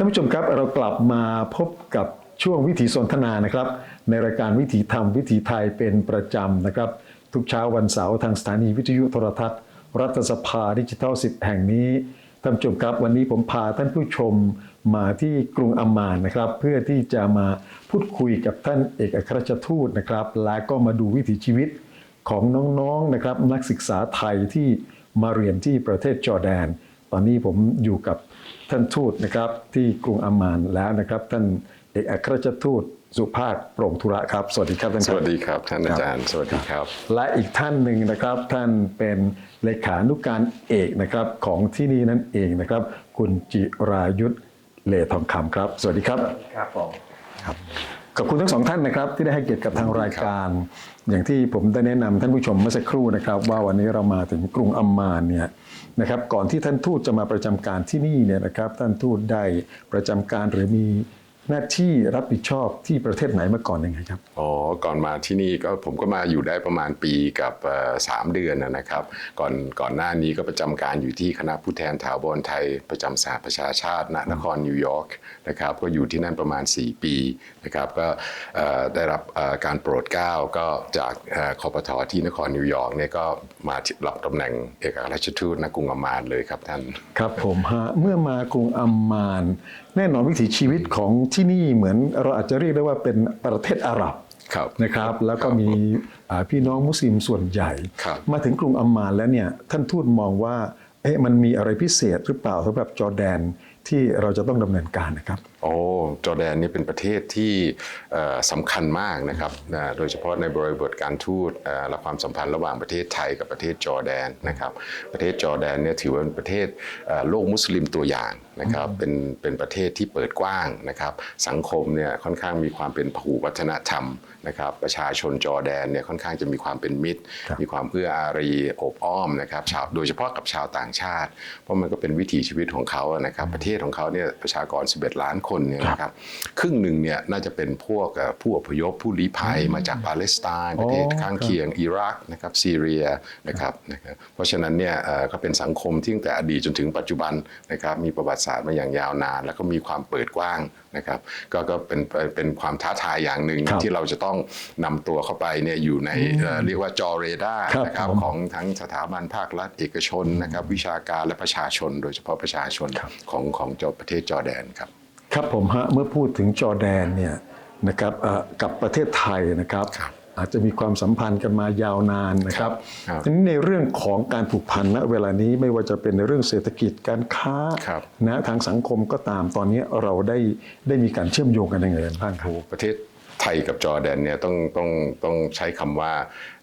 ท่านผู้ชมครับเรากลับมาพบกับช่วงวิถีสนทนานะครับ ในรายการวิถีธรรมวิถีไทยเป็นประจำนะครับ ทุกเช้าวันเสาร์ทางสถานีวิทยุโทรทัศน์ รัฐสภาดิจิทัลสิบแห่งนี้ท่านผู้ชมครับวันนี้ผมพาท่านผู้ชมมาที่กรุงอัมมานนะครับ เพื่อที่จะมาพูดคุยกับท่านเอกอัครราชทูตนะครับ และก็มาดูวิถีชีวิตของน้องๆนะครับนักศึกษาไทยที่มาเรียนที่ประเทศจอร์แดน ตอนนี้ผมอยู่กับท่านทูตนะครับที่กรุงอัมมานแล้วนะครับ ท่านเอกอัครราชทูตสุภาพโปร่งธุระครับ สวัสดีครับท่านสครับวัสดีครับท่านอาจารย์ สวัสดีครับ และอีกท่านหนึ่งนะครับ ท่านเป็นเลขานุการเอกนะครับของที่นี่นั่นเองนะครับ คุณจิรายุทธเลทองคำครับ สวัสดีครับครับผม ขอบคุณทั้งสองท่านนะครับ ที่ได้ให้เกียรติกับทางรายการ อย่างที่ผมได้แนะนำท่านผู้ชมเมื่อสักครู่นะครับ ว่าวันนี้เรามาถึงกรุงอัมมานเนี่ยนะครับก่อนที่ท่านทูตจะมาประจำการที่นี่เนี่ยนะครับท่านทูตได้ประจำการหรือมี หน้าที่รับผิดชอบที่ประเทศไหนมาก่อนยังไงครับ อ๋อ ก่อนมาที่นี่ก็ผมก็มาอยู่ได้ประมาณปีกับเอ่อสามเดือนนะนะครับ ก่อนก่อนหน้านี้ก็ประจำการอยู่ที่คณะผู้แทนถาวรไทยประจำสหประชาชาติณนครนิวยอร์กนะครับ ก็อยู่ที่นั่นประมาณ 4 ปีนะครับ ก็เอ่อได้รับเอ่อการโปรดเกล้าก็จากเอ่อคอปทที่นครนิวยอร์กเนี่ยก็มารับตำแหน่งเอกอัครราชทูตณกรุงอัมมานเลยครับท่าน ครับผมฮะ เมื่อมากรุงอัมมานแน่นอนวิถีชีวิตของที่นี่เหมือนเราอาจจะเรียกได้ว่าเป็นประเทศอาหรับครับนะครับ แล้วก็มีอ่าพี่น้องมุสลิมส่วนใหญ่ครับมาถึงกรุงอัมมานแล้วเนี่ยท่านทูตมองว่าเอ๊ะมันมีอะไรพิเศษหรือเปล่าสำหรับจอร์แดนที่เราจะต้องดำเนินการนะครับโอ้จอร์แดนนี่เป็นประเทศที่เอ่อสำคัญมากนะครับนะโดยเฉพาะในบริบทการทูตเอ่อและความสัมพันธ์ระหว่างประเทศไทยกับประเทศจอร์แดนนะครับ ประเทศจอร์แดนเนี่ยถือว่าเป็นประเทศเอ่อโลกมุสลิมตัวอย่างนะครับเป็นเป็นประเทศที่เปิดกว้างนะครับ สังคมเนี่ยค่อนข้างมีความเป็นพหุวัฒนธรรม นะครับประชาชนจอร์แดนเนี่ยค่อนข้างจะมีความเป็นมิตรครับมีความเอื้ออารีอบอ้อมนะครับชาวโดยเฉพาะกับชาวต่างชาติ เพราะมันก็เป็นวิถีชีวิตของเขาอะนะครับประเทศของเขาเนี่ยประชากร 11 ล้านคนเนี่ยนะครับครึ่งหนึ่งเนี่ยน่าจะเป็นพวกเอ่อผู้อพยพผู้ลี้ภัยมาจากปาเลสไตน์ประเทศอ๋อข้างเคียงอิรักนะครับซีเรียนะครับนะครับเพราะฉะนั้นเนี่ยเอ่อก็เป็นสังคมที่ตั้งแต่อดีตจนถึงปัจจุบันนะครับมีประวัติศาสตร์มาอย่างยาวนาน แล้วก็มีความเปิดกว้างนะครับก็ก็เป็นเป็นเป็นความท้าทายอย่างหนึ่งครับที่เราจะต้องนำตัวเข้าไปเนี่ยอยู่ในเอ่อเรียกว่าจอเรดาร์ครับนะครับผมของทั้งสถาบันภาครัฐเอกชนนะครับวิชาการและประชาชน โดยเฉพาะประชาชนของของจอประเทศจอร์แดนครับ ครับผมฮะเมื่อพูดถึงจอร์แดนเนี่ยนะครับเอ่อกับประเทศไทยนะครับครับ อาจจะมีความสัมพันธ์กันมายาวนานนะครับครับทีนี้ในเรื่องของการผูกพันณเวลานี้ไม่ว่าจะเป็นในเรื่องเศรษฐกิจการค้าครับนะทางสังคมก็ตามตอนนี้เราได้ได้มีการเชื่อมโยงกันยังไงกันบ้างครับประเทศไทยกับจอร์แดนเนี่ยต้องต้องต้องใช้คำว่า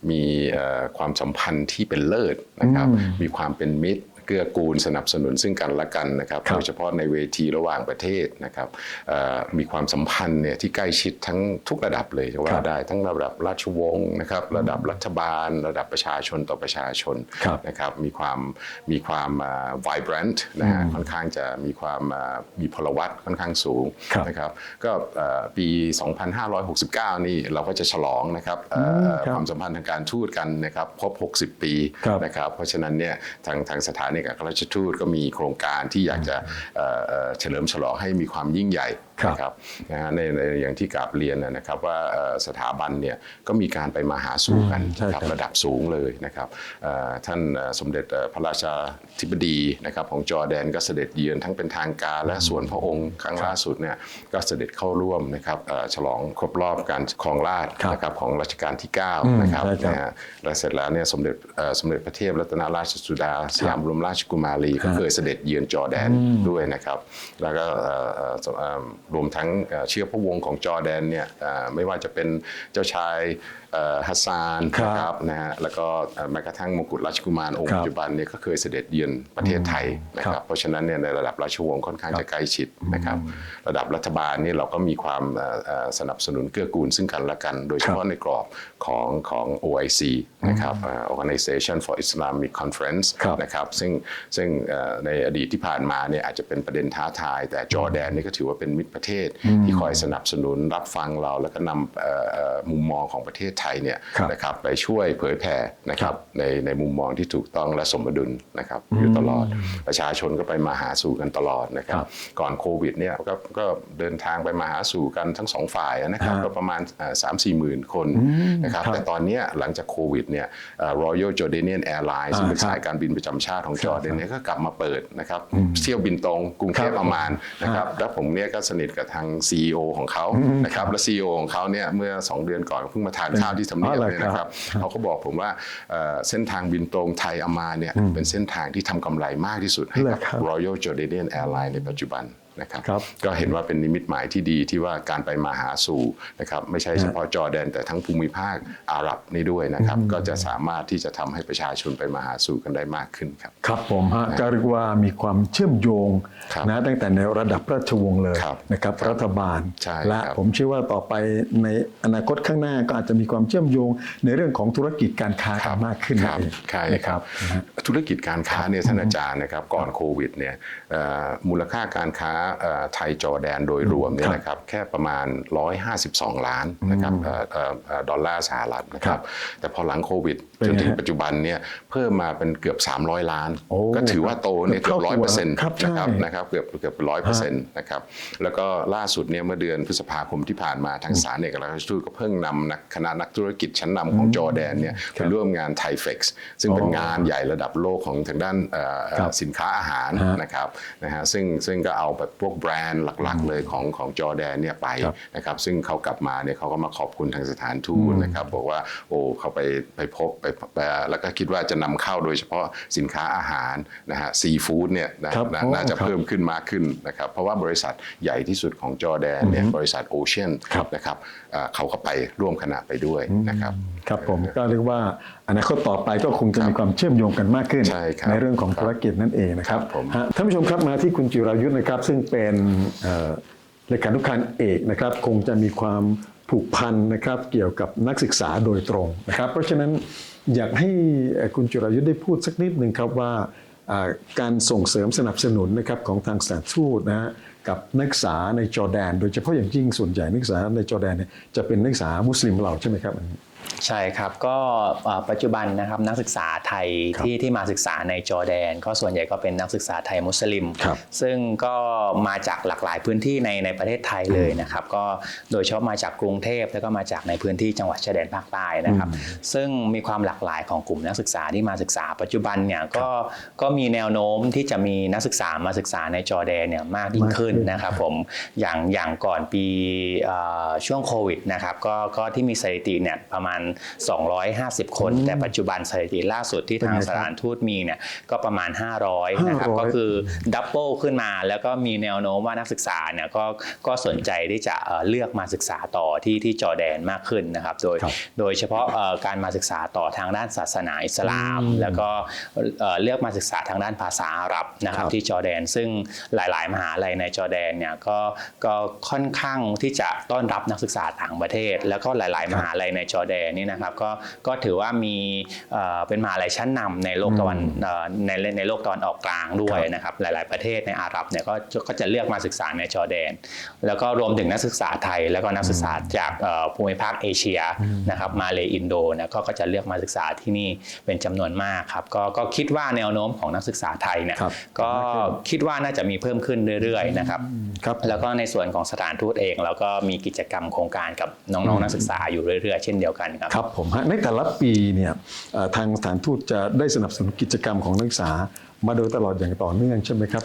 มีเอ่อความสัมพันธ์ที่เป็นเลิศนะครับมีความเป็นมิตร เกื้อกูลสนับสนุนซึ่งกันและกันนะครับครับโดยเฉพาะในเวทีระหว่างประเทศนะครับเอ่อมีความสัมพันธ์เนี่ยที่ใกล้ชิดทั้งทุกระดับเลยจะคว่ารับได้ทั้งระดับราชวงศ์นะครับระดับรัฐบาล ระดับประชาชนต่อประชาชนครับนะครับมีความมีความอ่า vibrant นะฮะค่อนข้างจะมีความอ่ามีพลวัตค่อนข้างสูงครับนะครับก็เอ่อปี 2569 นี่เราก็จะฉลองนะครับเอ่ออืมครับความสัมพันธ์ทางการทูตกันนะครับครบ 60 ปีครับนะครับเพราะฉะนั้นเนี่ยทางทางสถานเอกอัครราชทูตก็มีโครงการที่อยากจะเฉลิมฉลองให้มีความยิ่งใหญ่นะครับนะฮะในในอย่างที่กราบเรียนนะนะครับว่าเอ่อสถาบันเนี่ยก็มีการไปมาหาสู่กันอืมใช่นะคครัรับบระดับสูงเลยนะครับเอ่อท่านเอ่อสมเด็จเอ่อพระราชาธิบดีนะครับของจอร์แดนก็เสด็จเยือนทั้งเป็นทางการและส่วนพระองค์ครั้งล่าสุดเนี่ยก็เสด็จเข้าร่วมนะครับเอ่อฉลองครบรอบการครองราชย์ครับนะครับของรัชกาลที่อืม9นะครับใช่ครับนะฮะและเสร็จแล้วเนี่ยสมเด็จเอ่อสมเด็จพระเทพรัตนราชสุดาสยามบรมราชกุมารีก็เคยเสด็จเยือนจอร์แดนด้วยนะครับ แล้วก็เอ่อเอ่อเอ่อรวมทั้งเอ่อเชื้อพระวงศ์ของจอร์แดนเนี่ยเอ่อไม่ว่าจะเป็นเจ้าชายเอ่อฮัสซานครับนะครับนะฮะแล้วก็เอ่อแม้กระทั่งมงกุฎราชกุมารองค์ครับปัจจุบันเนี่ยก็เคยเสด็จเยือนประเทศไทยนะคครัรับบเพราะฉะนั้นเนี่ยในระดับราชวงศ์ค่อนข้างจะใกล้ชิดนะครับระดับรัฐบาลนี่เราก็มีความเอ่อเอ่อสนับสนุนเกื้อกูลซึ่งกันและกัน โดยเฉพาะในกรอบของของ OIC นะครับเอ่อ Organization for Islamic Conference ครับนะครับซึ่งซึ่งเอ่อในอดีตที่ผ่านมาเนี่ยอาจจะเป็นประเด็นท้าทาย แต่จอร์แดนนี่ก็ถือว่าเป็นมิตรประเทศที่คอยสนับสนุนรับฟังเราแล้วก็นำเอ่อเอ่อมุมมองของประเทศไทยเนี่ยครับนะครับไปช่วยเผยแผ่นะครับในในมุมมองที่ถูกต้องและสมดุลนะครับอยู่ตลอดประชาชนก็ไปมาหาสู่กันตลอดนะครับครับก่อนโควิดเนี่ยก็ก็เดินทางไปมาหาสู่กันทั้งสองฝ่ายนะครับฮะก็ประมาณสามสี่หมื่นคนนะครับครับแต่ตอนเนี้ยหลังจากโควิดเนี่ยเอ่อ Royal Jordanian Airlines ซึ่งเป็นอ่าครับสายการบินประจำชาติของครับจอร์แดนเนี่ยก็กลับมาเปิดนะครับเที่ยวบินตรงกรุงเทพครับอามานนะครับแล้วผมเนี่ยก็สนิทกับทาง CEO ของเขานะครับและ CEO ของเขาเนี่ยเมื่อ 2 เดือนก่อนเพิ่งมาทานข้าวที่ทำเนียบอ๋อเหรอเนี่ยนะครับเขาก็บอกผมว่าเอ่อเส้นทางบินตรงไทยอามานเนี่ยเป็นเส้นทางที่ทำกำไรมากที่สุดให้กับเหรอครับ Royal Jordanian Airlines ในปัจจุบัน นะครับครับก็เห็นว่าเป็นนิมิตหมายที่ดีที่ว่าการไปมาหาสู่นะครับไม่ใช่เฉพาะจอร์แดนแต่ทั้งภูมิภาคอาหรับนี่ด้วยนะครับ ก็จะสามารถที่จะทำให้ประชาชนไปมาหาสู่กันได้มากขึ้นครับ ครับผมฮะก็เรียกว่ามีความเชื่อมโยงครับนะตั้งแต่ในระดับราชวงศ์เลยครับนะครับรัฐบาลใช่และครับผมเชื่อว่าต่อไปในอนาคตข้างหน้าก็อาจจะมีความเชื่อมโยงในเรื่องของธุรกิจการค้ากันมากขึ้นครับนั่นเองใช่นะครับนะฮะธุรกิจการค้าเนี่ยท่านอาจารย์นะครับก่อนโควิดเนี่ยเอ่อมูลค่าการค้าเอ่อไทยจอร์แดนโดยรวมเนี่ยนะครับแค่ประมาณ 152 ล้านนะครับเอ่อเอ่อเอ่อดอลลาร์สหรัฐนะครับแต่พอหลังโควิดเป็นจนไงถึงฮะปัจจุบันเนี่ยเพิ่มมาเป็นเกือบ 300 ล้านโอ้ก็ถือว่าโตเนี่ยเกืเกืออบบเท่าร้อยตัวเปอร์เซ็นต์ครับนะครับใช่นะครับเกือบเกือบร้อยเปอร์เซ็นต์นะครับแล้วก็ล่าสุดเนี่ยเมื่อเดือนพฤษภาคมที่ผ่านมาทางสารเอกอัครราชทูตก็เพิ่งนำนักคณะนักธุรกิจชั้นนำของจอร์แดนเนี่ยไปร่วมงานไทเฟกซ์ซึ่งเป็นอ๋องานใหญ่ระดับโลกของทางด้านเอ่อเอ่อครับสินค้าอาหารฮะนะครับนะฮะซึ่งซึ่งก็เอาแบบพวกแบรนด์หลักๆเลยของของจอร์แดนเนี่ยไปครับนะครับซึ่งเขากลับมาเนี่ยเขาก็มาขอบคุณทางสถานทูตนะครับบอกว่าโอ้เขาไปไปพบไปไปแล้วก็คิดว่าจะนำเข้าโดยเฉพาะสินค้าอาหารนะฮะซีฟู้ดเนี่ยนะครับนะโอ้น่าจะครับเพิ่มขึ้นมากขึ้นนะครับเพราะว่าบริษัทใหญ่ที่สุดของจอร์แดนเนี่ยบริษัทโอเชียนครับนะครับเอ่อเขาก็ไปร่วมคณะไปด้วยนะครับครับผมก็เรียกว่าอนาคตต่อไปก็คงจะครับมีความเชื่อมโยงกันมากขึ้นใช่ครับเรื่องของธุรกิจนั่นเองนะครับครับผมฮะท่านผู้ชมครับมาที่คุณจิรายุทธ์นะครับ ซึ่งเป็นเอ่อเลขานุการเอกนะครับ คงจะมีความผูกพันนะครับ เกี่ยวกับนักศึกษาโดยตรงนะครับ เพราะฉะนั้นอยากให้เอ่อคุณจิรายุทธ์ได้พูดสักนิดหนึ่งครับว่าอ่าการส่งเสริมสนับสนุนนะครับของทางสถานทูตนะฮะกับนักศึกษาในจอร์แดน โดยเฉพาะอย่างยิ่งส่วนใหญ่นักศึกษาในจอร์แดนเนี่ยจะเป็นนักศึกษามุสลิมเราใช่ไหมครับ ใช่ครับก็เอ่อปัจจุบันนะครับนักศึกษาไทยครับที่ที่มาศึกษาในจอร์แดน ก็ส่วนใหญ่ก็เป็นนักศึกษาไทยมุสลิมครับซึ่งก็มาจากหลากหลายพื้นที่ในในประเทศไทยเลยนะครับ ก็โดยเฉพาะมาจากกรุงเทพแล้วก็มาจากในพื้นที่จังหวัดชายแดนภาคใต้นะครับ ซึ่งมีความหลากหลายของกลุ่มนักศึกษาที่มาศึกษา ปัจจุบันเนี่ยก็ก็มีแนวโน้มที่จะมีนักศึกษามาศึกษาในจอร์แดนเนี่ยมากยิ่งขึ้นมากขึ้นนะครับผมอย่างอย่างก่อนปีเอ่อช่วงโควิดนะครับก็ก็ที่มีสถิติเนี่ยประมาณ250 คน แต่ปัจจุบันสถิติล่าสุดที่ทางเป็นไงครับสถานทูตมีเนี่ยก็ประมาณ 500นะครับ500ก็คือดับเบิลขึ้นมาแล้วก็มีแนวโน้มว่านักศึกษาเนี่ยก็ก็สนใจที่จะเอ่อเลือกมาศึกษาต่อที่ที่จอร์แดนมากขึ้นนะครับโดยครับโดยเฉพาะเอ่อการมาศึกษาต่อทางด้านศาสนาอิสลาม แล้วก็เอ่อเลือกมาศึกษาทางด้านภาษาอาหรับนะครับครับที่จอร์แดน ซึ่งหลาย ๆ มหาลัยในจอร์แดนเนี่ยก็ก็ค่อนข้างที่จะต้อนรับนักศึกษาต่างประเทศ แล้วก็หลาย ๆ มหาลัยในจอร์แดนนี่นะครับก็ก็ถือว่ามีเอ่อเป็นมหาลัยชั้นนำในโลกตะวันเอ่อในในโลกตะวันออกกลางด้วยนะครับหลาย ๆ ประเทศในอาหรับเนี่ยก็ก็จะเลือกมาศึกษาในจอร์แดน แล้วก็รวมถึงนักศึกษาไทย แล้วก็นักศึกษาจากเอ่อภูมิภาคเอเชียนะครับมาเลอินโดเนี่ยก็ก็จะเลือกมาศึกษาที่นี่เป็นจำนวนมากครับก็ก็คิดว่าแนวโน้มของนักศึกษาไทยเนี่ยครับก็คิดว่าน่าจะมีเพิ่มขึ้นเรื่อยๆนะครับครับแล้วก็ในส่วนของสถานทูตเองเราก็มีกิจกรรมโครงการกับน้องๆนักศึกษาอยู่เรื่อยๆ เช่นเดียวกันครับครับผมในแต่ละปีเนี่ยทางสถานทูตจะได้สนับสนุนกิจกรรมของนักศึกษา มาโดยตลอดอย่างต่อเนื่องใช่ไหมครับ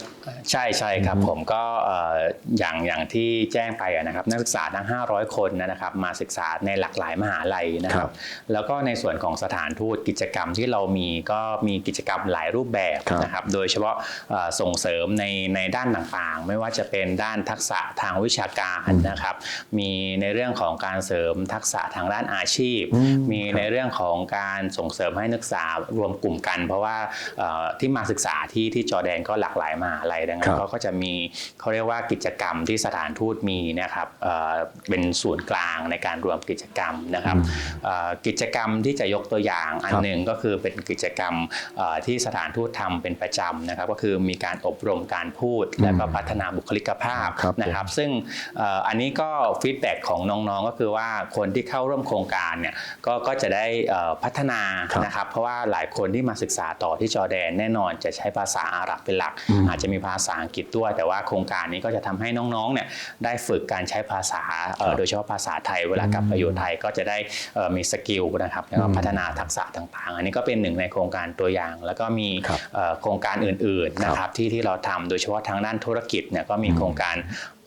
ใช่ใช่ครับผมก็เอ่ออย่างอย่างที่แจ้งไปอะนะครับนักศึกษาทั้ง 500 คนนะครับมาศึกษาในหลากหลายมหาลัยนะคครัรับบแล้วก็ในส่วนของสถานทูตกิจกรรมที่เรามีก็มีกิจกรรมหลายรูปแบบครับนะครับโดยเฉพาะเอ่อส่งเสริมในในด้านต่างๆ ไม่ว่าจะเป็นด้านทักษะทางวิชาการนะครับ มีในเรื่องของการเสริมทักษะทางด้านอาชีพ มีในเรื่องของการส่งเสริมให้นักศึกษารวมกลุ่มกัน เพราะว่าเอ่อที่มาศึกษาาที่ที่จอร์แดนก็หลากหลายมหาลัยดังนั้ครันบก็ก็จะมีเขาเรียกว่ากิจกรรมที่สถานทูตมีนะครับเอ่อเป็นศูนย์กลางในการรวมกิจกรรมนะครับเอ่อกิจกรรมที่จะยกตัวอย่างอันครับหนึ่งก็คือเป็นกิจกรรมเอ่อที่สถานทูตทำเป็นประจำนะครับ ก็คือมีการอบรมการพูดและก็พัฒนาบุคลิกภาพครับนะครับ ซึ่งเอ่ออันนี้ก็ฟีดแบ็กของน้องๆก็คือว่าคนที่เข้าร่วมโครงการเนี่ยก็ก็จะได้เอ่อพัฒนาครับนะครับ เพราะว่าหลายคนที่มาศึกษาต่อที่จอร์แดนแน่นอนจะใช้ภาษาอาหรับเป็นหลัก อาจจะมีภาษาอังกฤษด้วย แต่ว่าโครงการนี้ก็จะทำให้น้องๆเนี่ยได้ฝึกการใช้ภาษาเอ่อโดยเฉพาะภาษาไทยเวลากลับไปอยู่ไทยก็จะได้เอ่อมีสกิลนะครับแล้วก็พัฒนาทักษะต่างๆ อันนี้ก็เป็นหนึ่งในโครงการตัวอย่าง แล้วก็มีครับเอ่อโครงการอื่นๆนะครับที่ที่เราทำโดยเฉพาะทางด้านธุรกิจเนี่ยก็มีโครงการ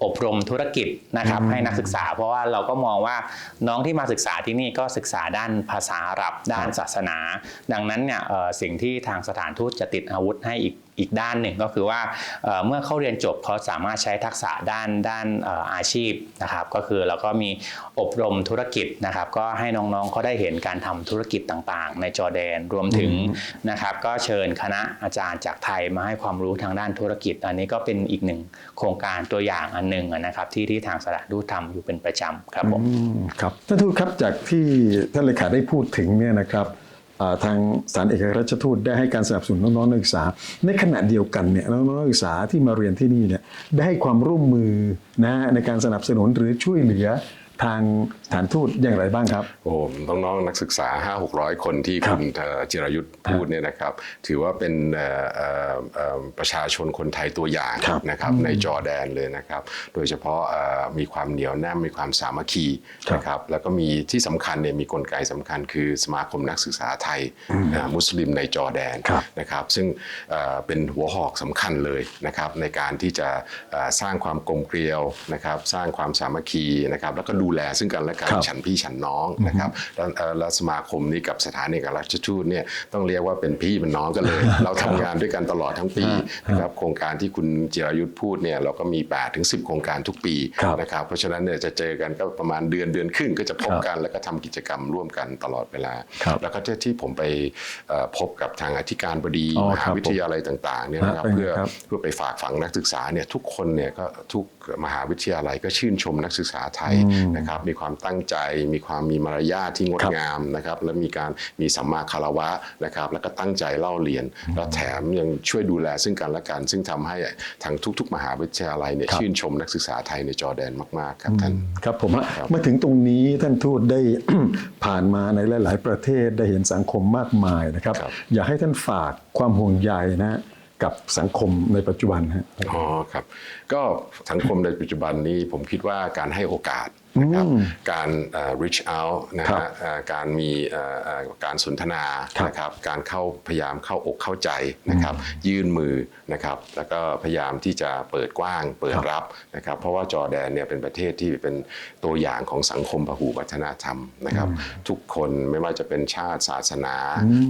อบรมธุรกิจนะครับให้นักศึกษา เพราะว่าเราก็มองว่าน้องที่มาศึกษาที่นี่ก็ศึกษาด้านภาษาอาหรับด้านศาสนา ดังนั้นเนี่ยเอ่อสิ่งที่ทางสถานทูตจะติดอาวุธให้อีกอีกด้านหนึ่งก็คือว่าเอ่อเมื่อเขาเรียนจบเขาสามารถใช้ทักษะด้านด้านเอ่ออาชีพนะครับก็คือเราก็มีอบรมธุรกิจนะครับ ก็ให้น้องๆเขาได้เห็นการทำธุรกิจต่างๆ ในจอร์แดนรวมถึงนะครับก็เชิญคณะอาจารย์จากไทยมาให้ความรู้ทางด้านธุรกิจ อันนี้ก็เป็นอีกหนึ่งโครงการตัวอย่างอันหนึ่งนะครับที่ที่ทางสถานทูตทำอยู่เป็นประจำครับผมอืมครับท่านทูตครับจากที่ท่านเลขาได้พูดถึงเนี่ยนะครับอ่า ทางสถารเอกรราชทูตได้ให้การสนับสนุนน้องๆนักศึกษา ในขณะเดียวกันเนี่ยน้องๆนักศึกษาที่มาเรียนที่นี่เนี่ยได้ให้ความร่วมมือนะในการสนับสนุนหรือช่วยเหลือ ทางสถานทูตอย่างไรบ้างครับ โอ้น้องๆนักศึกษา 5 6 0 0 คนที่ครับคุณเอ่อจิรายุทธ์พูดเนี่ยนะครับ ถือว่าเป็นเอ่อเอ่อเอ่อประชาชนคนไทยตัวอย่างครับนะครับในจอร์แดนเลยนะครับ โดยเฉพาะเอ่อมีความเหนียวแน่นมีความสามัคคีครับนะครับแล้วก็มีที่สำคัญเนี่ยมีกลไกสำคัญ คือสมาคมนักศึกษาไทยอ่ามุสลิมในจอร์แดนครับนะครับซึ่งเอ่อเป็นหัวหอกสำคัญเลยนะครับในการที่จะเอ่อสร้างความกลมเกลียวนะครับสร้างความสามัคคีนะครับแล้วก็ดูแลซึ่งกันและกันครับฉันพี่ฉันน้องนะครับแล้วเอ่อแล้วสมาคมนี้กับสถานเอกอัครราชทูตเนี่ยต้องเรียกว่าเป็นพี่เป็นน้องกันเลย เราทำงานด้วยกันตลอดทั้งปีนะครับโครงการที่คุณจิรายุทธ์พูดเนี่ยเราก็มี8ถึง10 โครงการทุกปีครับนะครับเพราะฉะนั้นเนี่ยจะเจอกันก็ประมาณเดือนเดือนครึ่งก็จะพบกันแล้วก็ทำกิจกรรมร่วมกันตลอดเวลาครับแล้วก็ที่ที่ผมไปเอ่อพบกับทางอธิการบดีอ๋อมครัหาบวิทยาลัยต่างๆเนี่ยนะครับเป็นไงเพื่อครับเพื่อไปฝากฝังนักศึกษาเนี่ยทุกคนเนี่ยก็ทุกมหาวิทยาลัยก็ชื่นชมนักศึกษาไทยนะครับมีความตั้งใจมีความมีมารยาทที่งดครับงามนะครับและมีการมีสัมมาคารวะนะครับแล้วก็ตั้งใจเล่าเรียน แล้วแถมยังช่วยดูแลซึ่งกันและกัน ซึ่งทำให้ทางทุก ๆ มหาวิทยาลัยเนี่ยครับชื่นชมนักศึกษาไทยในจอร์แดนมาก ๆ ครับท่านครับผมฮะครับมาถึงตรงนี้ท่านทูตได้ผ่านมาในหลาย ๆ ประเทศได้เห็นสังคมมากมายนะครับครับอยากให้ท่านฝากความห่วงใยนะ กับสังคมในปัจจุบันฮะอ๋อครับ ก็สังคมในปัจจุบันนี้ผมคิดว่าการให้โอกาส นะครับการเอ่อ reach out นะครัฮะบเอ่อการมีเอ่อเอ่อการสนทนาครับนะครับการเข้าพยายามเข้าอกเข้าใจนะครับยื่นมือนะครับแล้วก็พยายามที่จะเปิดกว้างเปิดรับนะครับเพราะว่าจอร์แดนเนี่ยเป็นประเทศที่เป็นตัวอย่างของสังคมพหุวัฒนธรรมนะครับทุกคนไม่ว่าจะเป็นชาติศาสนา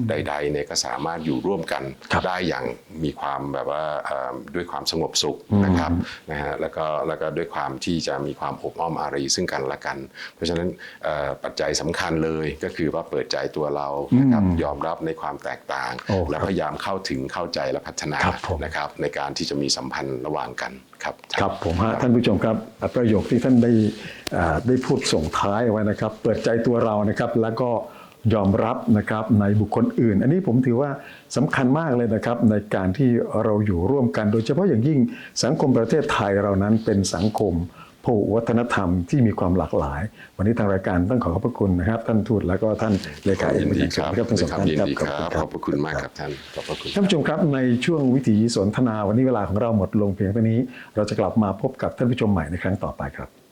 ใดๆเนี่ยก็สามารถอยู่ร่วมกันครับได้อย่างมีความแบบว่าเอ่อด้วยความสงบสุขนะครับนะฮะแล้วก็แล้วก็ด้วยความที่จะมีความอบอ้อมอารีซึ่งกันและกัน เพราะฉะนั้นเอ่อปัจจัยสำคัญเลยก็คือว่าเปิดใจตัวเรานะครับยอมรับในความแตกต่างโอ้และพยายามเข้าถึงเข้าใจและพัฒนาครับผมนะครับในการที่จะมีสัมพันธ์ระหว่างกันครับครับผมฮะท่านผู้ชมครับประโยคที่ท่านได้อ่าได้พูดส่งท้ายเอาไว้นะครับ เปิดใจตัวเรานะครับแล้วก็ยอมรับนะครับในบุคคลอื่น อันนี้ผมถือว่าสำคัญมากเลยนะครับในการที่เราอยู่ร่วมกัน โดยเฉพาะอย่างยิ่งสังคมประเทศไทยเรานั้นเป็นสังคม พหุวัฒนธรรมที่มีความหลากหลาย วันนี้ทางรายการต้องขอขอบพระคุณนะครับ ท่านทูตแล้วก็ท่านเลขาเอกยินเป็นดีอย่างคสูงรับนะครับทั้งสองท่านยินครับดีขอบคคุณรับคขรัอบบพระคุณมากครับท่านขอบพระคุณท่านผู้ชมครับในช่วงวิถีสนทนาวันนี้เวลาของเราหมดลงเพียงเท่านี้ เราจะกลับมาพบกับท่านผู้ชมใหม่ในครั้งต่อไปครับ